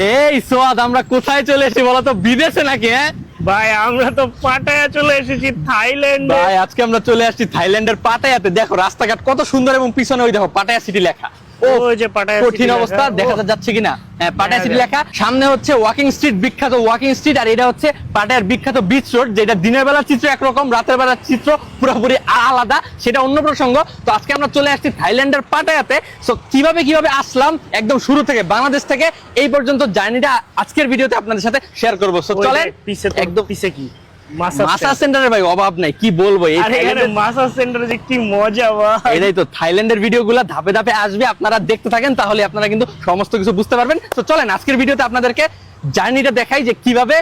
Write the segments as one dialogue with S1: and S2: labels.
S1: এই সোয়াদ আমরা কোথায় চলে এসেছি বলো তো? বিদেশে নাকি হ্যাঁ?
S2: ভাই আমরা তো পাটায়া চলে এসেছি থাইল্যান্ড।
S1: ভাই আজকে আমরা চলে আসছি থাইল্যান্ডের পাটায়াতে। দেখো রাস্তাঘাট কত সুন্দর এবং পিছনে ওই দেখো পাটায়া সিটি লেখা।
S2: ওই যে
S1: কঠিন অবস্থা দেখা যাচ্ছে কিনা? হ্যাঁ পাটায়া সিটি লেখা। সামনে হচ্ছে ওয়াকিং স্ট্রিট বিখ্যাত ওয়াকিং স্ট্রিট আর এটা হচ্ছে পাটায়ার বিখ্যাত বিচ রোড যেটা দিনের বেলার চিত্র একরকম রাতের বেলার চিত্র পুরোপুরি আলাদা সেটা অন্য প্রসঙ্গ। তো আজকে আমরা চলে আসছি থাইল্যান্ডের পাটায়াতে। সো কীভাবে কীভাবে আসলাম? একদম শুরু থেকে বাংলাদেশ থেকে এই পর্যন্ত জার্নিটা আজকের ভিডিওতে আপনাদের সাথে শেয়ার করব। সো চলেন।
S2: পিছে
S1: একদম
S2: পিছে কি?
S1: মাসাজ সেন্টারের ভাই অভাব নাই কি বলব?
S2: মাসাজ সেন্টারে যে কি মজা ভাই
S1: এটাই তো থাইল্যান্ডের ভিডিওগুলো ধাপে ধাপে আসবে আপনারা দেখতে থাকেন তাহলে আপনারা কিন্তু সমস্ত কিছু বুঝতে পারবেন। তো চলেন আজকের ভিডিওতে আপনাদেরকে জার্নিটা দেখাই যে কীভাবে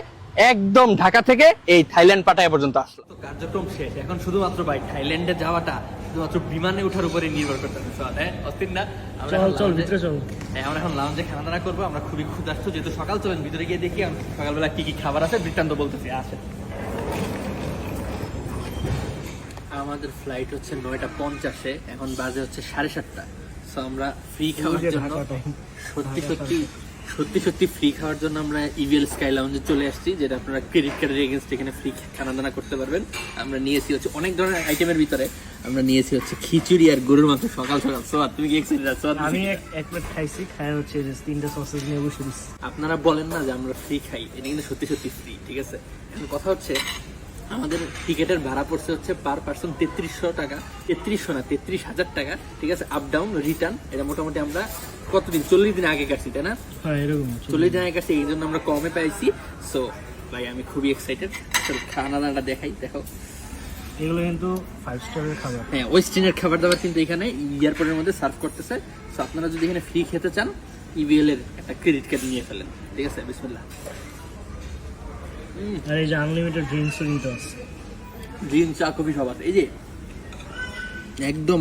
S1: একদম ঢাকা থেকে এই থাইল্যান্ড পাটায় পর্যন্ত আসলো।
S3: কার্যক্রম শেষ এখন শুধুমাত্র ভাই থাইল্যান্ডে যাওয়াটা শুধুমাত্র বিমানে ওঠার উপরে নির্ভর করতেছে হ্যাঁ অস্থির না? আমরা
S2: চল চল ভিতরে চল।
S3: হ্যাঁ আমরা এখন লাউঞ্জে খানা দানা করব আমরা খুবই ক্ষুধার্ত যেহেতু সকাল চলেন ভিতরে গিয়ে দেখি সকালবেলা কি কি খাবার আছে বৃত্তান্ত বলতেছি আসে আমাদের ফ্লাইট হচ্ছে নয়টা পঞ্চাশে এখন বাজে হচ্ছে সাড়ে সাতটা। সো আমরা ফ্রি খাওয়ার জন্য সত্যি সত্যি সত্যি সত্যি ফ্রি খাওয়ার জন্য আমরা ইভিএল স্কাই লাউঞ্জে চলে আসছি যেটা আপনারা ক্রেডিট কার্ডের এগেনস্ট এখানে ফ্রি খানা দানা করতে পারবেন। আমরা নিয়েছি হচ্ছে অনেক ধরনের আইটেমের ভিতরে। আমরা নিয়েছি হচ্ছে খিচুড়ি আর গরুর মাংস সকাল সকাল। সোয়াদ তুমি কি এক্সাইটেড আছো
S2: আমি এক প্লেট খাইছি খাই হচ্ছে যে তিনটা সসেজ নিয়ে বসে
S3: আপনারা বলেন না যে আমরা ফ্রি খাই। এটা কিন্তু সত্যি সত্যি ফ্রি ঠিক আছে? এখন কথা হচ্ছে আমাদের টিকেটের ভাড়া পড়ছে হচ্ছে পার পার্সন তেত্রিশশো টাকা। তেত্রিশশো না তেত্রিশ হাজার টাকা ঠিক আছে? আপ ডাউন রিটার্ন এটা মোটামুটি আমরা কতদিন? চল্লিশ দিন আগে কাটছি তাই না?
S2: হ্যাঁ
S3: চল্লিশ দিন আগে কাটছি এই জন্য আমরা কমে পাইছি। সো ভাই আমি খুবই এক্সাইটেড খানা দানাটা দেখাই দেখো।
S2: এগুলো কিন্তু ফাইভ স্টারের খাবার।
S3: হ্যাঁ ওয়েস্টার্নের খাবার দাবার কিন্তু এখানে এয়ারপোর্টের মধ্যে সার্ভ করতেছে। সো আপনারা যদি এখানে ফ্রি খেতে চান ইবিএল এর একটা ক্রেডিট কার্ড নিয়ে ফেলেন। ঠিক আছে? বিসমিল্লাহ
S2: আর এই যে আনলিমিটেড ড্রিঙ্কসও কিন্তু আছে।
S3: গ্রিন চা কফি সবার এই যে একদম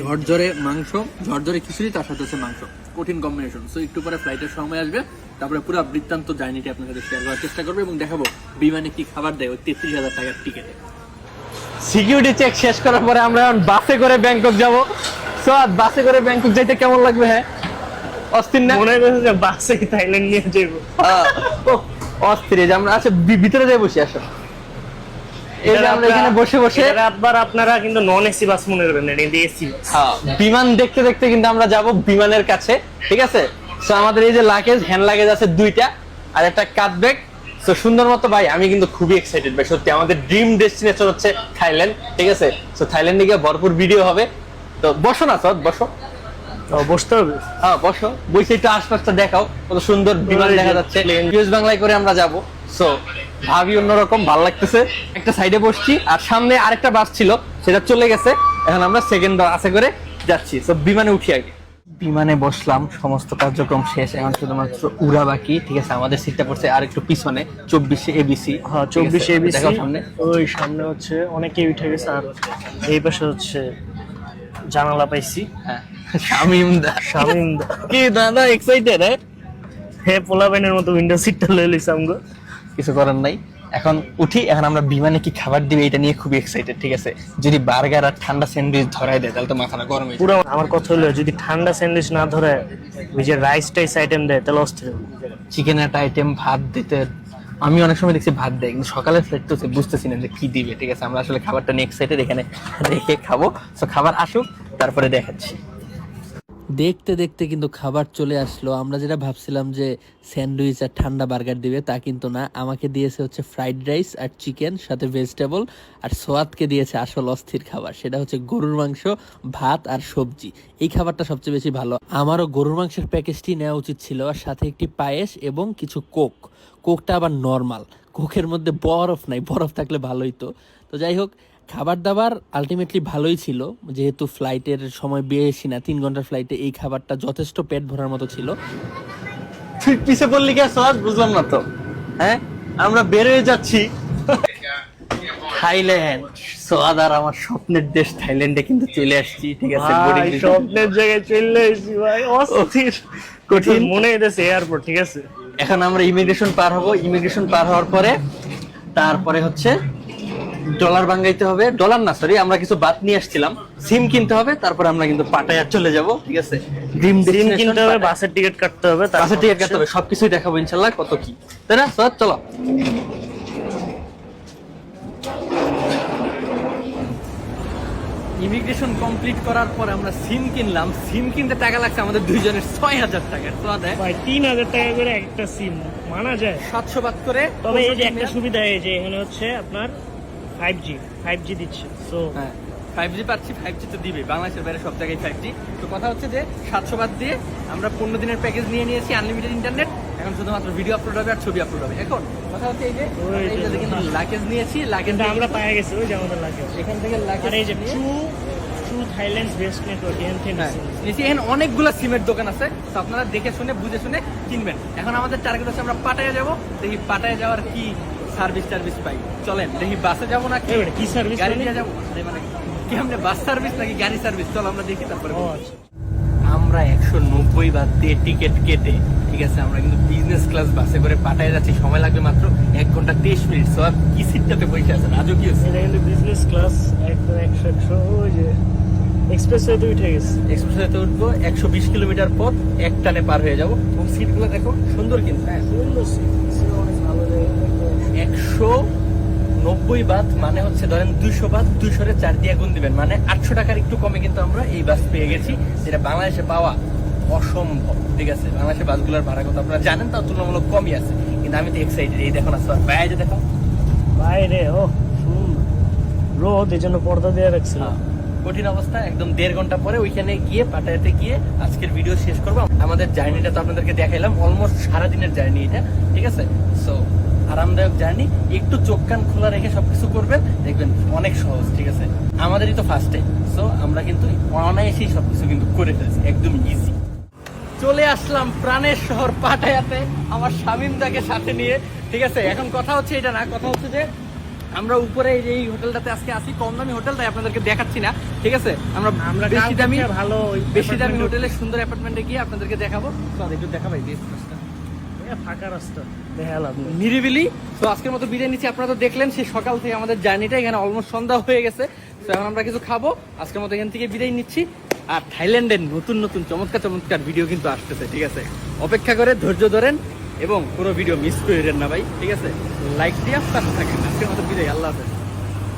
S3: ঝরঝরে মাংস ঝরঝরে খিচুড়ি তার সাথে হচ্ছে মাংস। কঠিন কম্বিনেশন সো একটু পরে ফ্লাইটের সময় আসবে। তারপরে পুরো বৃত্তান্ত জার্নিটি আপনার সাথে শেয়ার করার চেষ্টা করব এবং দেখাবো বিমানে কি খাবার দেয় ওই তেত্রিশ হাজার টাকার টিকেটে
S1: সিকিউরিটি চেক শেষ করার পরে আমরা এখন বাসে করে ব্যাংকক যাব। সোয়াদ বাসে করে ব্যাংকক যাইতে কেমন লাগবে হ্যাঁ? অস্থির না?
S2: মনে করছে যে বাসে থাইল্যান্ড নিয়ে যাব
S1: ওহ, অস্থির যে আমরা আচ্ছা ভিতরে যাই বসে আসো। এই যে আমরা এখানে বসে বসে
S2: রাতবার আপনারা কিন্তু নন এসি বাস মনে করবেন না এটা এসি
S1: হ্যাঁ, বিমান দেখতে দেখতে কিন্তু আমরা যাব বিমানের কাছে ঠিক আছে? সো আমাদের এই যে লাগেজ হ্যান্ড লাগেজ আছে দুইটা আর একটা কাট ব্যাগ তো সুন্দর মতো ভাই আমি কিন্তু খুবই এক্সাইটেড ভাই সত্যি আমাদের ড্রিম ডেস্টিনেশন হচ্ছে থাইল্যান্ড ঠিক আছে? সো থাইল্যান্ডে গিয়ে ভরপুর ভিডিও হবে। তো বসো না সৎ বসো।
S2: বসতে হবে?
S1: হ্যাঁ বসো। বসে একটু আশপাশটা দেখাও। কত সুন্দর বিমান দেখা যাচ্ছে। ইউএস বাংলায় করে আমরা যাব। সো ভাবি অন্যরকম ভালো লাগতেছে। একটা সাইডে বসছি আর সামনে আরেকটা বাস ছিল সেটা চলে গেছে। এখন আমরা সেকেন্ড বাসে করে যাচ্ছি। সো বিমানে উঠি আগে। বিমানে বসলাম সমস্ত কার্যক্রম শেষ। এখন শুধুমাত্র উড়া বাকি ঠিক আছে? আমাদের সিটটা পড়ছে আর একটু পিছনে চব্বিশে এবিসি
S2: হ্যাঁ চব্বিশে এবিসি
S1: সামনে।
S2: ওই সামনে হচ্ছে অনেকেই উঠে গেছে আর এই পাশে হচ্ছে জানালা পাইছি।
S1: হ্যাঁ। শামিম দা
S2: শামিম
S1: কি দাদা এক্সাইটেড হ্যাঁ?
S2: হে পোলাবেনের মতো উইন্ডো সিটটা লয়ে লইছে আমগো।
S1: কিছু করার নাই। এখন উঠি এখন আমরা বিমানে কি খাবার দিবে এটা নিয়ে খুবই এক্সাইটেড ঠিক আছে? যদি বার্গার আর ঠান্ডা স্যান্ডউইচ ধরাই দেয় তাহলে তো মাথাটা গরম
S2: পুরো আমার কথা হলো যদি ঠান্ডা স্যান্ডউইচ না ধরে ওই যে রাইস টাইস আইটেম দেয় তাহলে অস্থির।
S1: চিকেন একটা আইটেম ভাত দিতে আমি অনেক সময় দেখছি ভাত দেয়, কিন্তু ফ্লাইট তো বুঝতেছি না যে কি দিবে, ঠিক আছে? আমরা আসলে খাবারটা নিয়ে এক্সাইটেড এখানে রেখে খাব। তো খাবার আসুক, তারপরে দেখাচ্ছি।
S3: দেখতে দেখতে কিন্তু খাবার চলে আসলো। আমরা যেটা ভাবছিলাম যে স্যান্ডউইচ আর ঠান্ডা বার্গার দিবে, তা কিন্তু না। আমাকে দিয়েছে হচ্ছে ফ্রাইড রাইস আর চিকেন, সাথে ভেজিটেবল আর সোয়াদকে দিয়েছে আসল অস্থির খাবার। সেটা হচ্ছে গরুর মাংস, ভাত আর সবজি। এই খাবারটা সবচেয়ে বেশি ভালো। আমারও গরুর মাংসের প্যাকেজটি নেওয়া উচিত ছিল, আর সাথে একটি পায়েস এবং কিছু কোক। কোকটা আবার নর্মাল। কোকের মধ্যে বরফ নাই, বরফ থাকলে ভালোই তো। তো যাই হোক খাবার দাবার আলটিমেটলি ভালোই ছিল যেহেতু ফ্লাইটের সময় বেশি না তিন ঘণ্টার ফ্লাইটে এই খাবারটা যথেষ্ট পেট ভরার মতো ছিল।
S1: তুই পিছে বললি কে সহজ বুঝলাম না তো। হ্যাঁ? আমরা বের হয়ে যাচ্ছি। থাইল্যান্ড। সোয়াদ আর আমার স্বপ্নের দেশ থাইল্যান্ডে কিন্তু চলে আসছি ঠিক আছে
S2: ভাই স্বপ্নের জায়গায় চলে এসেছি ভাই অস্থির।
S1: কঠিন।
S2: মনে হইতেছে এয়ারপোর্ট ঠিক আছে?
S1: এখন আমরা ইমিগ্রেশন পার হব। ইমিগ্রেশন পার হওয়ার পরে তারপরে হচ্ছে ডলার বাঙ্গাইতে হবে। ডলার না সরি আমরা কিছু বাদ নিয়ে আসছিলাম। সিম কিনতে হবে তারপর আমরা কিন্তু পাটায়া চলে যাব ঠিক আছে? ড্রিম
S2: দিন কিনতে হবে বাসের টিকিট কাটতে হবে তারপর
S1: বাসের টিকিট কাটতে হবে সবকিছুই দেখাবো ইনশাল্লাহ কত কি। তাই না সব চলো। ইমিগ্রেশন কমপ্লিট করার পর আমরা সিম কিনলাম। সিম কিনতে টাকা লাগছে আমাদের দুইজনের ছয় হাজার টাকা তো
S2: ভাই তিন হাজার টাকা করে একটা সিম মানা যায়।
S1: সাতশো বাদ করে
S2: তবে এই যে একটা সুবিধা এই যে এখানে হচ্ছে আপনার ফাইভ জি ফাইভ জি দিচ্ছে সো
S1: হ্যাঁ ফাইভ জি পাচ্ছি ফাইভ জি তো দিবে বাংলাদেশের বাইরে সব জায়গায় ফাইভ জি তো কথা হচ্ছে যে সাতশো বাদ দিয়ে আমরা পনেরো দিনের প্যাকেজ নিয়ে নিয়েছি আনলিমিটেড ইন্টারনেট এখন শুধুমাত্র ভিডিও আপলোড হবে আর ছবি আপলোড হবে এখন কথা হচ্ছে এই যে এই
S2: যে
S1: যে কিন্তু লাকেজ নিয়েছি লাকেজ
S2: কিন্তু আমরা পায়ে গেছি ওই যে আমাদের লাগে
S1: এখান থেকে
S2: আর এই যে true true Thailand best network
S1: হ্যাঁ, এখানে অনেকগুলো সিমের দোকান আছে তো আপনারা দেখে শুনে বুঝে শুনে কিনবেন। এখন আমাদের টার্গেট হচ্ছে আমরা পাটায় যাব দেখি পাটায় যাওয়ার কি সার্ভিস টার্ভিস পাই। চলেন দেখি বাসে যাব না কি
S2: সার্ভিস
S1: গাড়ি নিয়ে যাব? মানে কি আমরা বাস সার্ভিস নাকি গাড়ি সার্ভিস চলো আমরা দেখি তারপরে।
S2: আচ্ছা।
S1: আমরা একশো নব্বই বাদ দিয়ে টিকিট কেটে ঠিক আছে আমরা কিন্তু বিজনেস ক্লাস বাসে করে পাঠায় যাচ্ছি। সময় লাগবে মাত্র এক ঘণ্টা তেইশ মিনিট। সব কি সিটটাতে বসে আছেন? আজও কি
S2: এটা কিন্তু বিজনেস ক্লাস একদম একশো একশো ওই যে উঠে গেছে।
S1: এক্সপ্রেসওয়েতে উঠবো একশো বিশ কিলোমিটার পথ এক টানে পার হয়ে যাব। এবং সিটগুলো দেখো সুন্দর কিন্তু। হ্যাঁ
S2: সুন্দর seat,
S1: একশো নব্বই বাদ মানে হচ্ছে ধরেন দুইশো বাদ দুইশোরে চার দিয়ে গুণ দিবেন। মানে আটশো টাকার একটু কমে কিন্তু আমরা এই বাস পেয়ে গেছি যেটা বাংলাদেশে পাওয়া অসম্ভব। ঠিক আছে? বাংলাদেশের বাসগুলোর ভাড়া কত আপনারা জানেন তার তুলনামূলক কমই আছে। কিন্তু আমি তো এক্সাইটেড এই দেখুন আসতে বাইরে দেখো
S2: বাইরে ও রোদ এই জন্য পর্দা দিয়ে রাখছিল
S1: হ্যাঁ, কঠিন অবস্থা একদম দেড় ঘণ্টা পরে ওইখানে গিয়ে পাটায়াতে গিয়ে আজকের ভিডিও শেষ করব। আমাদের জার্নিটা তো আপনাদেরকে দেখাইলাম অলমোস্ট সারাদিনের জার্নি এটা। ঠিক আছে? সো আরামদায়ক জার্নি একটু চোখ কান খোলা রেখে সবকিছু করবেন দেখবেন অনেক সহজ ঠিক আছে? আমাদেরই তো ফার্স্ট টাইম সো আমরা কিন্তু অনায়াসেই সবকিছু কিন্তু করে ফেলছি একদম ইজি চলে আসলাম প্রাণের শহর পাটায়াতে আমার স্বামীমদাকে সাথে নিয়ে ঠিক আছে? এখন কথা হচ্ছে এটা না কথা হচ্ছে যে আমরা উপরে এই হোটেলটাতে আজকে আসি কম দামি হোটেল তাই আপনাদেরকে দেখাচ্ছি না ঠিক আছে? আমরা
S2: আমরা
S1: বেশি দামি
S2: ভালো
S1: বেশি দামি হোটেলে সুন্দর অ্যাপার্টমেন্টে গিয়ে আপনাদেরকে দেখাবো। একটু দেখাবাই
S2: এ, ফাঁকা রাস্তা। দেখা লাভ নেই।
S1: নিরিবিলি। তো আজকের মতো বিদায় নিচ্ছি। আপনারা তো দেখলেন সেই সকাল থেকে আমাদের জার্নিটা। এখানে অলমোস্ট সন্ধ্যা হয়ে গেছে। তো এখন আমরা কিছু খাব। আজকের মতো এখান থেকে বিদায় নিচ্ছি। আর থাইল্যান্ডের নতুন নতুন চমৎকার চমৎকার ভিডিও কিন্তু আসতেছে ঠিক আছে? অপেক্ষা করে ধৈর্য ধরেন এবং কোনো ভিডিও মিস করেন না ভাই ঠিক আছে? লাইক দিয়ে আপনার থাকেন। আজকের মতো বিদায়। আল্লাহ হাফেজ।